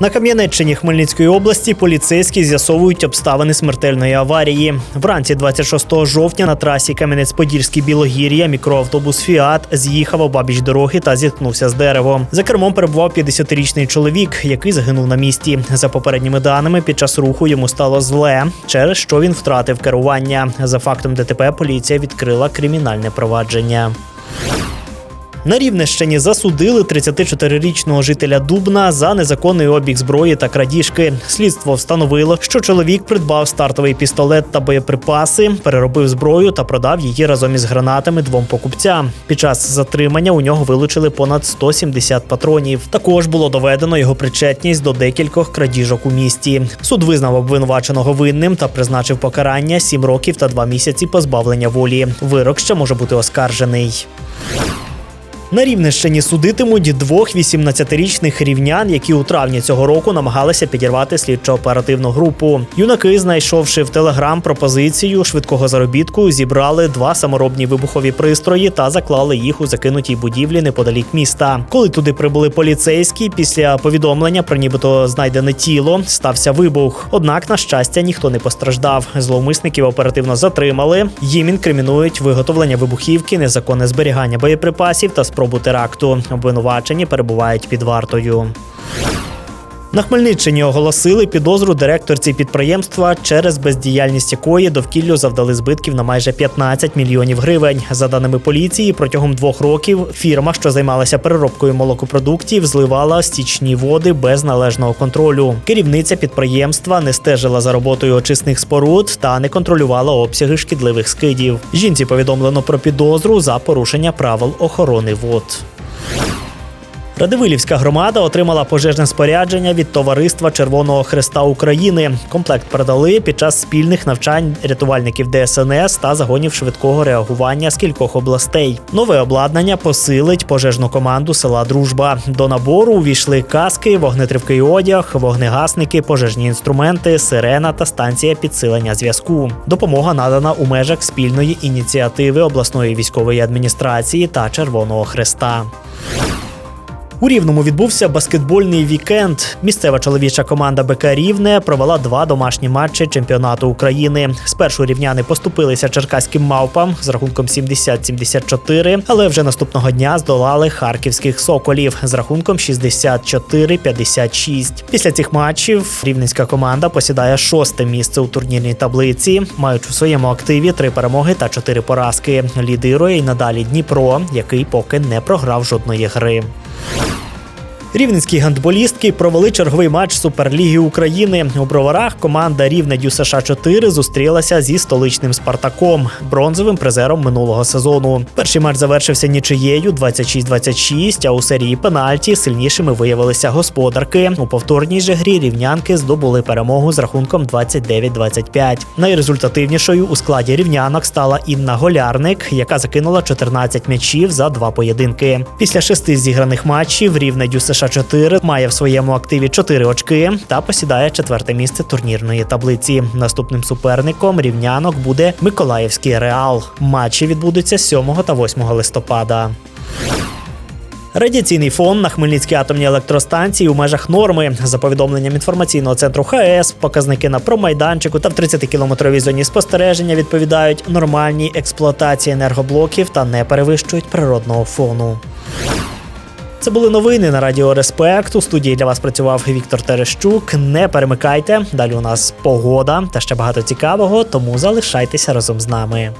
На Кам'янеччині Хмельницької області поліцейські з'ясовують обставини смертельної аварії. Вранці 26 жовтня на трасі Кам'янець-Подільський Білогір'я мікроавтобус Фіат з'їхав обабіч дороги та зіткнувся з деревом. За кермом перебував 50-річний чоловік, який загинув на місці. За попередніми даними, під час руху йому стало зле, через що він втратив керування. За фактом ДТП поліція відкрила кримінальне провадження. На Рівненщині засудили 34-річного жителя Дубна за незаконний обіг зброї та крадіжки. Слідство встановило, що чоловік придбав стартовий пістолет та боєприпаси, переробив зброю та продав її разом із гранатами двом покупцям. Під час затримання у нього вилучили понад 170 патронів. Також було доведено його причетність до декількох крадіжок у місті. Суд визнав обвинуваченого винним та призначив покарання 7 років та 2 місяці позбавлення волі. Вирок ще може бути оскаржений. На Рівненщині судитимуть двох 18-річних рівнян, які у травні цього року намагалися підірвати слідчо-оперативну групу. Юнаки, знайшовши в телеграм пропозицію швидкого заробітку, зібрали два саморобні вибухові пристрої та заклали їх у закинутій будівлі неподалік міста. Коли туди прибули поліцейські, після повідомлення про нібито знайдене тіло стався вибух. Однак, на щастя, ніхто не постраждав. Зловмисників оперативно затримали. Їм інкримінують виготовлення вибухівки, незаконне зберігання боєприпасів та спробу теракту. Обвинувачені перебувають під вартою. На Хмельниччині оголосили підозру директорці підприємства, через бездіяльність якої довкіллю завдали збитків на майже 15 мільйонів гривень. За даними поліції, протягом двох років фірма, що займалася переробкою молокопродуктів, зливала стічні води без належного контролю. Керівниця підприємства не стежила за роботою очисних споруд та не контролювала обсяги шкідливих скидів. Жінці повідомлено про підозру за порушення правил охорони вод. Радивилівська громада отримала пожежне спорядження від товариства Червоного Хреста України. Комплект передали під час спільних навчань рятувальників ДСНС та загонів швидкого реагування з кількох областей. Нове обладнання посилить пожежну команду села Дружба. До набору увійшли каски, вогнетривкий одяг, вогнегасники, пожежні інструменти, сирена та станція підсилення зв'язку. Допомога надана у межах спільної ініціативи обласної військової адміністрації та Червоного Хреста. У Рівному відбувся баскетбольний вікенд. Місцева чоловіча команда БК Рівне провела два домашні матчі чемпіонату України. Спершу рівняни поступилися черкаським мавпам з рахунком 70-74, але вже наступного дня здолали харківських соколів з рахунком 64-56. Після цих матчів рівненська команда посідає шосте місце у турнірній таблиці, маючи у своєму активі три перемоги та чотири поразки. Лідирує й надалі Дніпро, який поки не програв жодної гри. Рівненські гандболістки провели черговий матч Суперліги України. У броварах команда Рівне Дю США 4 зустрілася зі столичним Спартаком, бронзовим призером минулого сезону. Перший матч завершився нічиєю 26-26, А у серії пенальті сильнішими виявилися господарки. У повторній же грі рівнянки здобули перемогу з рахунком 29-25. Найрезультативнішою у складі рівнянок стала Інна Голярник, яка закинула 14 м'ячів за два поєдинки. Після шести зіграних матчів Рівне Дю США 4 має в своєму активі 4 очки та посідає четверте місце турнірної таблиці. Наступним суперником рівнянок буде Миколаївський Реал. Матчі відбудуться 7 та 8 листопада. Радіаційний фон на Хмельницькій атомній електростанції у межах норми. За повідомленням інформаційного центру ХАЕС, показники на промайданчику та в 30-кілометровій зоні спостереження відповідають нормальній експлуатації енергоблоків та не перевищують природного фону. Це були новини на Радіо Респект. У студії для вас працював Віктор Терещук. Не перемикайте. Далі у нас погода та ще багато цікавого, тому залишайтеся разом з нами.